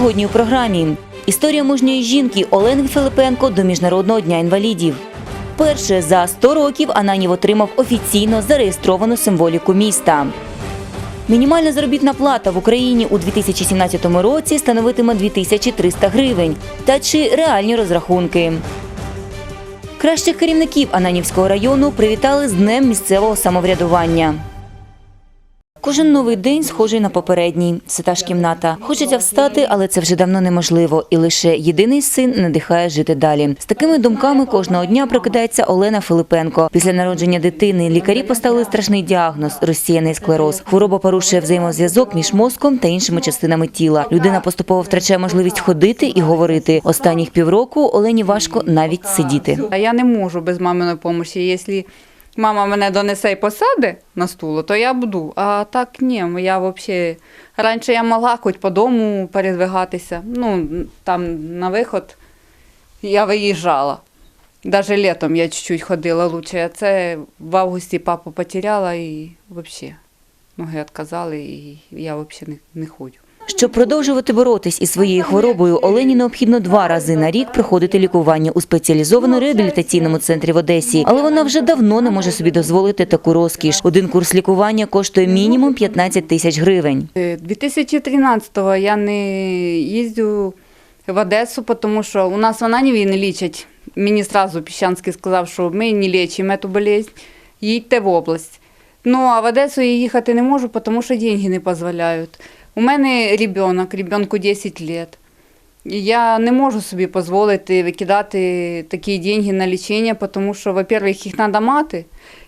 Сьогодні у програмі історія мужньої жінки Олени Филипенко до Міжнародного дня інвалідів. Перше за 100 років Ананів отримав офіційно зареєстровану символіку міста. Мінімальна заробітна плата в Україні у 2017 році становитиме 2300 гривень. Та чи реальні розрахунки? Кращих керівників Ананівського району привітали з Днем місцевого самоврядування. Кожен новий день схожий на попередній. Це та ж кімната. Хочеться встати, але це вже давно неможливо. І лише єдиний син надихає жити далі. З такими думками кожного дня прокидається Олена Филипенко. Після народження дитини лікарі поставили страшний діагноз розсіяний склероз. Хвороба порушує взаємозв'язок між мозком та іншими частинами тіла. Людина поступово втрачає можливість ходити і говорити. Останніх півроку Олені важко навіть сидіти. Я не можу без маминої допомоги. Якщо мама мене донесе і посаде на стуло, то я буду. А так ні, я взагалі. Раніше я могла хоч по дому передвигатися. Ну, там на виход я виїжджала. Навіть літом я чуть-чуть ходила лучше. А це в августі папу потеряла і взагалі ноги відказали, і я взагалі не, не ходжу. Щоб продовжувати боротись із своєю хворобою, Олені необхідно два рази на рік проходити лікування у спеціалізованому реабілітаційному центрі в Одесі. Але вона вже давно не може собі дозволити таку розкіш. Один курс лікування коштує мінімум 15 тисяч гривень. Е, 2013-го я не їздю в Одесу, тому що у нас в Ананіві не лічать. Мені одразу Піщанський сказав, що ми не лічимо цю болезнь, їдьте в область. Ну, а в Одесу я їхати не можу, тому що гроші не дозволяють. У мене ребенок, ребенку 10 років. Я не можу собі дозволити викидати такі гроші на лічення, тому що, во-первых, їх треба мати.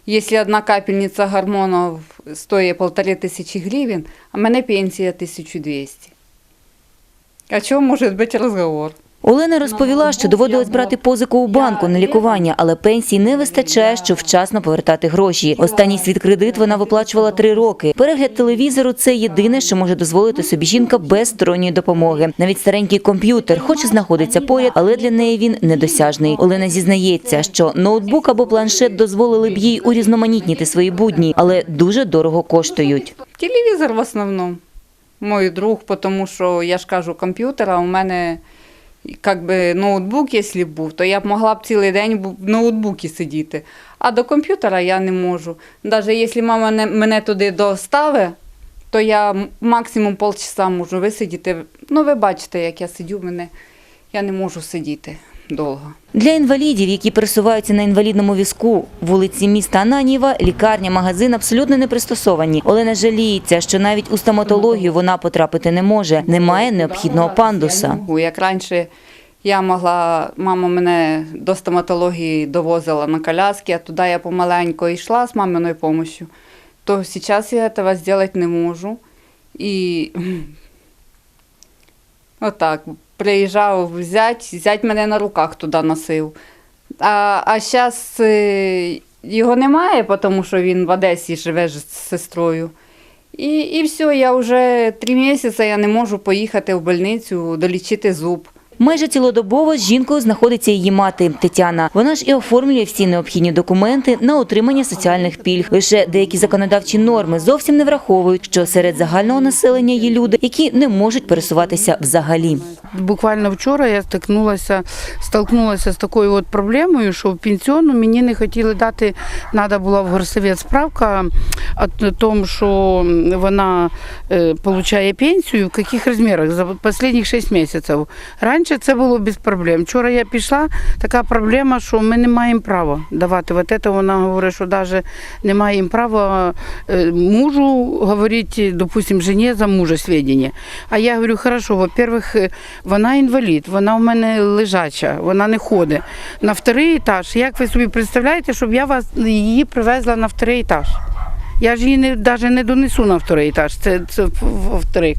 Якщо одна капельниця гормонів стоїть полтори тисячі гривень, а в мене пенсія 1200. О чому може бути розговор? Олена розповіла, що доводилось брати позику у банку на лікування, але пенсії не вистачає, щоб вчасно повертати гроші. Останній світ кредит вона виплачувала три роки. Перегляд телевізору це єдине, що може дозволити собі жінка без сторонньої допомоги. Навіть старенький комп'ютер, хоч і знаходиться поряд, але для неї він недосяжний. Олена зізнається, що ноутбук або планшет дозволили б їй урізноманітніти свої будні, але дуже дорого коштують. Телевізор в основному. Мой друг, тому що я ж кажу, комп'ютера у мене як би ноутбук, якщо б був, то я б могла б цілий день в ноутбуці сидіти. А до комп'ютера я не можу. Навіть якщо мама мене туди доставить, то я максимум полчаса можу висидіти. Ну, ви бачите, як я сидю, мене я не можу сидіти довго. Для інвалідів, які пересуваються на інвалідному візку, вулиці міста Ананієва, лікарня, магазин абсолютно не пристосовані. Олена жаліється, що навіть у стоматологію вона потрапити не може. Немає необхідного пандуса. можу. Як раніше я могла, мама мене до стоматології довозила на коляски, а туди я помаленько йшла з маминою допомогою, то зараз я цього зробити не можу. І отак, приїжджав зять, зять мене на руках туди носив. А, а зараз його немає, тому що він в Одесі живе з сестрою. І, і все, я вже три місяці я не можу поїхати в больницю долічити зуб. Майже цілодобово з жінкою знаходиться її мати Тетяна. Вона ж і оформлює всі необхідні документи на отримання соціальних пільг. Лише деякі законодавчі норми зовсім не враховують, що серед загального населення є люди, які не можуть пересуватися взагалі. Буквально вчора я стикнулася, столкнулася з такою от проблемою, що в пенсіону мені не хотіли дати, треба була в горсовет справка о тому, що вона е, отримує пенсію, в яких розмірах за останні 6 місяців. Раніше це було без проблем. Вчора я пішла, така проблема, що ми не маємо права давати. Вот это вона говорить, що навіть не маємо права е, мужу говорити, допустим, жені за мужа свідчення. А я говорю, хорошо, во-первых, е, вона інвалід, вона в мене лежача, вона не ходить. На вторий етаж. Як ви собі представляєте, щоб я вас її привезла на вторий етаж? Я ж її не, навіть не донесу на вторий етаж, це, це во-вторых.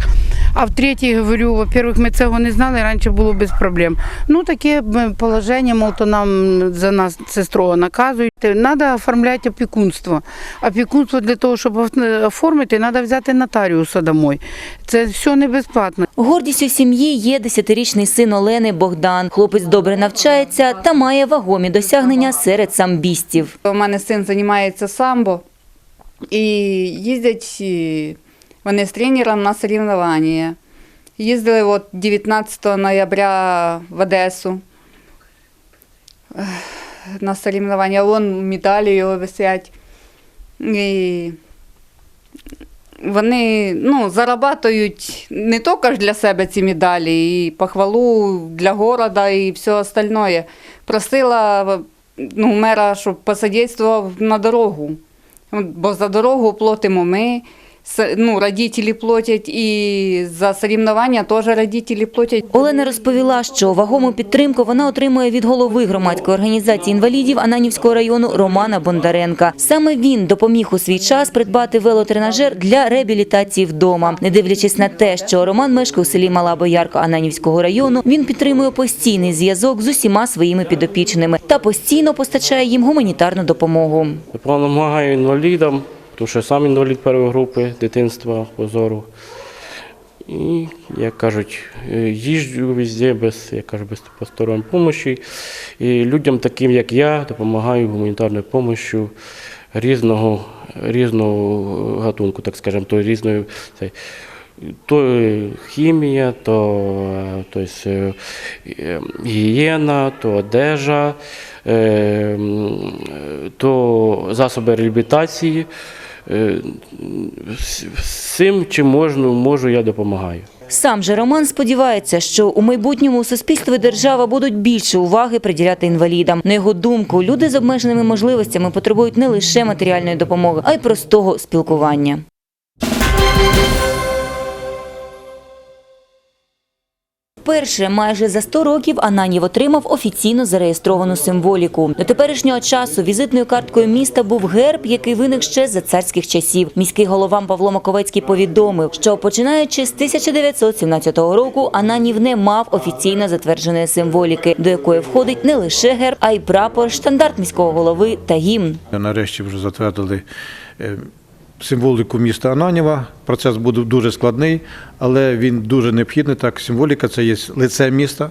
А в-третій, говорю, во-первых, ми цього не знали, раніше було без проблем. Ну, таке положення, мол, то нам за нас це строго наказують. Треба оформляти опікунство. Опікунство для того, щоб оф- оформити, треба взяти нотаріуса домой. Це все не безплатно. Гордістю сім'ї є десятирічний син Олени Богдан. Хлопець добре навчається та має вагомі досягнення серед самбістів. У мене син займається самбо і їздять вони з тренером на соревновання. Їздили от 19 ноября в Одесу на соревнування. Вон медалі його висять. І вони ну, зарабатують не тільки для себе ці медалі, і похвалу для города, і все остальное. Просила ну, мера, щоб посодействував на дорогу. Бо за дорогу платимо ми, ну, родителі платять, і за соревнування теж родителі платять. Олена розповіла, що вагому підтримку вона отримує від голови громадської організації інвалідів Ананівського району Романа Бондаренка. Саме він допоміг у свій час придбати велотренажер для реабілітації вдома. Не дивлячись на те, що Роман мешкає у селі Мала Боярка Ананівського району, він підтримує постійний зв'язок з усіма своїми підопічними та постійно постачає їм гуманітарну допомогу. Допомагаю інвалідам, тому що сам інвалід першої групи дитинства позору. І, як кажуть, е, їжджу везде без, як кажуть, без посторонньої допомоги. І людям, таким як я, допомагаю гуманітарною допомогою різного, різного гатунку, так скажемо, то різної. Це, то е, хімія, то, е, то есть, гігієна, то одежа, то засоби реабілітації. Е, Всім, чим можна, можу, я допомагаю. Сам же Роман сподівається, що у майбутньому суспільство і держава будуть більше уваги приділяти інвалідам. На його думку, люди з обмеженими можливостями потребують не лише матеріальної допомоги, а й простого спілкування. Вперше майже за 100 років Ананів отримав офіційно зареєстровану символіку. До теперішнього часу візитною карткою міста був герб, який виник ще за царських часів. Міський голова Павло Маковецький повідомив, що починаючи з 1917 року Ананів не мав офіційно затвердженої символіки, до якої входить не лише герб, а й прапор, штандарт міського голови та гімн. Нарешті вже затвердили е, символіку міста Ананіва. Процес буде дуже складний, але він дуже необхідний. Так, символіка це є лице міста.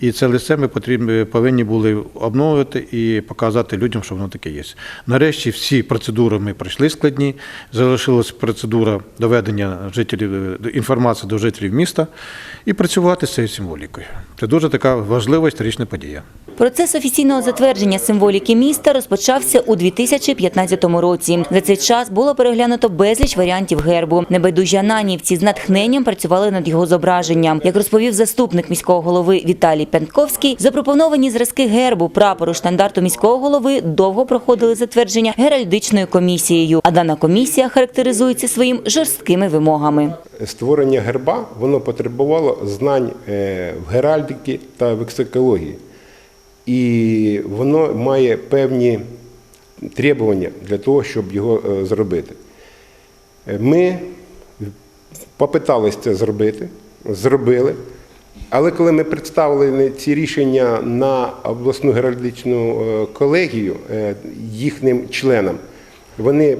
І це лице ми потрібні, повинні були обновити і показати людям, що воно таке є. Нарешті всі процедури ми пройшли складні. Залишилась процедура доведення жителів інформації до жителів міста і працювати з цією символікою. Це дуже така важлива історична подія. Процес офіційного затвердження символіки міста розпочався у 2015 році. За цей час було переглянуто безліч варіантів гербу. Небайдужі ананівці з натхненням працювали над його зображенням. Як розповів заступник міського голови Віталій Пентковський, запропоновані зразки гербу, прапору, штандарту міського голови довго проходили затвердження геральдичною комісією. А дана комісія характеризується своїм жорсткими вимогами. створення герба воно потребувало знань е, в геральдиці та в ексикології. І воно має певні требування для того, щоб його е, зробити. Е, Ми попитались це зробити, зробили. Але коли ми представили ці рішення на обласну геральдичну е, колегію е, їхнім членам, вони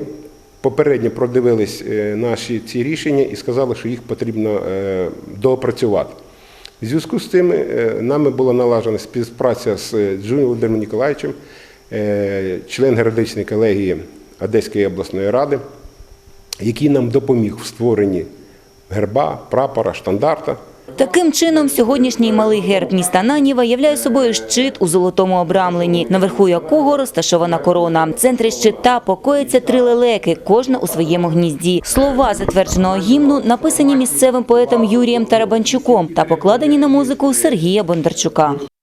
попередньо продивились е, наші ці рішення і сказали, що їх потрібно доопрацювати. В зв'язку з цим е, нами була налажена співпраця з Джунієм Володимиром Ніколаєвичем, член геральдичної колегії Одеської обласної ради, який нам допоміг в створенні герба, прапора, штандарта. Таким чином, сьогоднішній малий герб міста Наніва являє собою щит у золотому обрамленні, наверху якого розташована корона. В центрі щита покоїться три лелеки, кожна у своєму гнізді. Слова затвердженого гімну написані місцевим поетом Юрієм Тарабанчуком та покладені на музику Сергія Бондарчука. –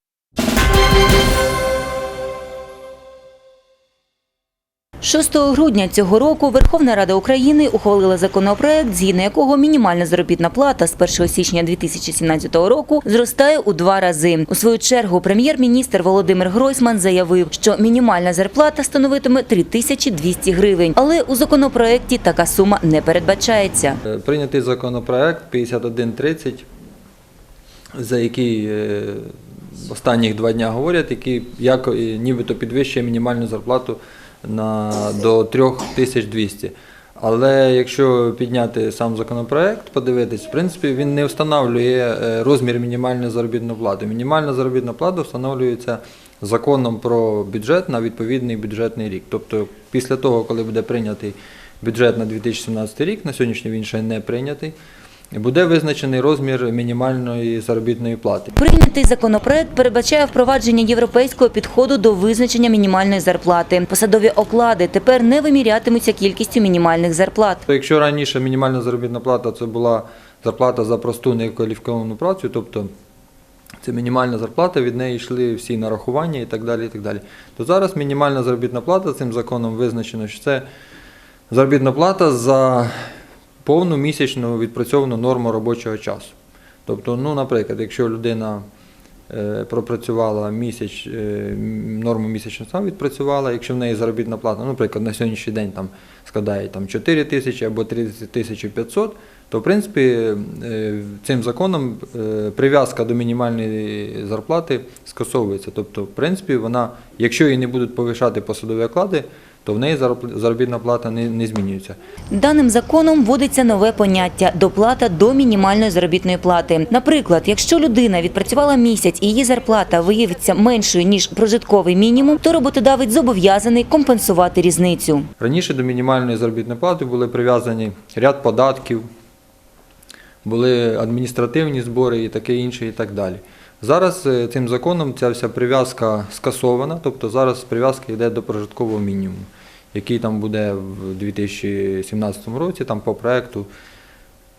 6 грудня цього року Верховна Рада України ухвалила законопроект, згідно якого мінімальна заробітна плата з 1 січня 2017 року зростає у два рази. У свою чергу прем'єр-міністр Володимир Гройсман заявив, що мінімальна зарплата становитиме 3200 гривень, але у законопроекті така сума не передбачається. Е, Прийнятий законопроект 5130, за який е, останніх два дня говорять, який як, нібито підвищує мінімальну зарплату на, до 3200. Але якщо підняти сам законопроект, подивитись, в принципі, він не встановлює е, розмір мінімальної заробітної плати. Мінімальна заробітна плата встановлюється законом про бюджет на відповідний бюджетний рік. Тобто, після того, коли буде прийнятий бюджет на 2017 рік, на сьогоднішній він ще не прийнятий. Буде визначений розмір мінімальної заробітної плати. Прийнятий законопроект передбачає впровадження європейського підходу до визначення мінімальної зарплати. Посадові оклади тепер не вимірятимуться кількістю мінімальних зарплат. Якщо раніше мінімальна заробітна плата це була зарплата за просту некваліфіковану працю, тобто це мінімальна зарплата, від неї йшли всі нарахування і так далі. І так далі. То зараз мінімальна заробітна плата цим законом визначено, що це заробітна плата за повну місячну відпрацьовану норму робочого часу. Тобто, ну, наприклад, якщо людина е, пропрацювала місяць, е, норму місячну сам відпрацювала, якщо в неї заробітна плата, ну, наприклад, на сьогоднішній день там складає там, 4 тисячі або 30 тисяч 500, то в принципі е, цим законом прив'язка до мінімальної зарплати скасовується. Тобто, в принципі, вона, якщо її не будуть повишати посадові оклади, то в неї заробітна плата не, не змінюється. Даним законом вводиться нове поняття доплата до мінімальної заробітної плати. Наприклад, якщо людина відпрацювала місяць і її зарплата виявиться меншою ніж прожитковий мінімум, то роботодавець зобов'язаний компенсувати різницю. Раніше до мінімальної заробітної плати були прив'язані ряд податків, були адміністративні збори і таке інше, і так далі. Зараз е, цим законом ця вся прив'язка скасована, тобто зараз прив'язка йде до прожиткового мінімуму, який там буде в 2017 році, там по проекту,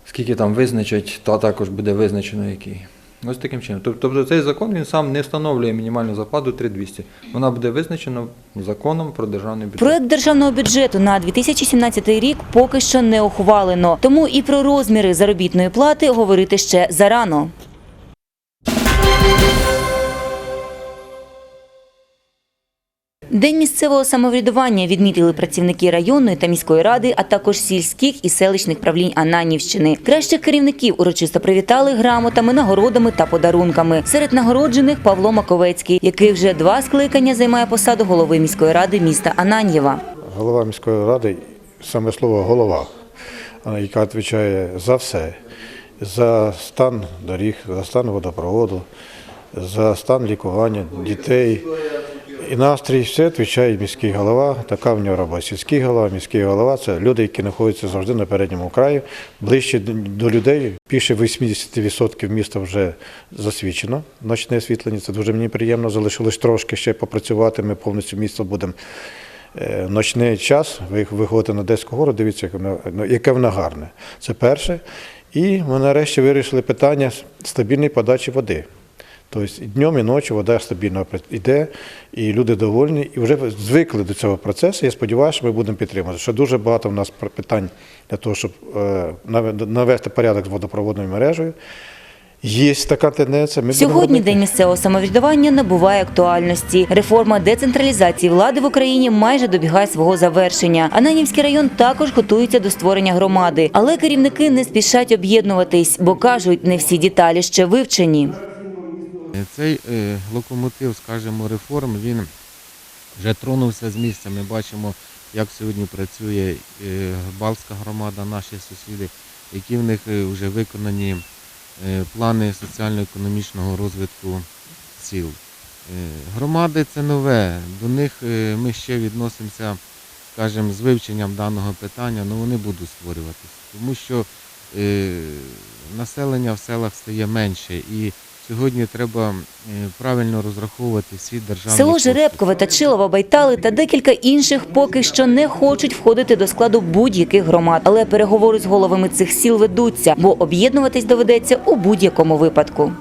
скільки там визначать, то також буде визначено який. Ось таким чином. Тобто цей закон він сам не встановлює мінімальну зарплату 3200. Вона буде визначена законом про державний бюджет. Проект державного бюджету на 2017 рік поки що не ухвалено, тому і про розміри заробітної плати говорити ще зарано. День місцевого самоврядування відмітили працівники районної та міської ради, а також сільських і селищних правлінь Ананівщини. Кращих керівників урочисто привітали грамотами, нагородами та подарунками. Серед нагороджених Павло Маковецький, який вже два скликання займає посаду голови міської ради міста Ананьєва. Голова міської ради, саме слово голова, яка відповідає за все, за стан доріг, за стан водопроводу, за стан лікування дітей. І настрій все відповідає міський голова, така в нього робота. Сільський голова, міський голова це люди, які знаходяться завжди на передньому краї, ближче до- людей. Більше 80% міста вже засвічено. Ночне освітлення. Це дуже мені приємно. Залишилось трошки ще попрацювати. Ми повністю місто будемо е, ночний час, ви виходите на Одеську гору, дивіться, яке воно, ну, яке воно гарне. Це перше. І ми нарешті вирішили питання стабільної подачі води. Тобто і днем, і ночі вода стабільно йде, і люди довольні, і вже звикли до цього процесу. Я сподіваюся, що ми будемо підтримувати. Що дуже багато в нас питань для того, щоб е, навести порядок з водопроводною мережею. Є така тенденція. Ми Сьогодні день місцевого самоврядування набуває актуальності. Реформа децентралізації влади в Україні майже добігає свого завершення. Ананівський район також готується до створення громади, але керівники не спішать об'єднуватись, бо кажуть, не всі деталі ще вивчені. Цей е, локомотив, скажімо, реформ, він вже тронувся з місця. Ми бачимо, як сьогодні працює е, Балтська громада, наші сусіди, які в них е, вже виконані е, плани соціально-економічного розвитку сіл. Е, Громади це нове, до них е, ми ще відносимося, скажімо, з вивченням даного питання, але вони будуть створюватися, тому що е, населення в селах стає менше і сьогодні треба правильно розраховувати свій державний Село. Жеребкове та Чилова, Байтали та декілька інших поки що не хочуть входити до складу будь-яких громад, але переговори з головами цих сіл ведуться, бо об'єднуватись доведеться у будь-якому випадку.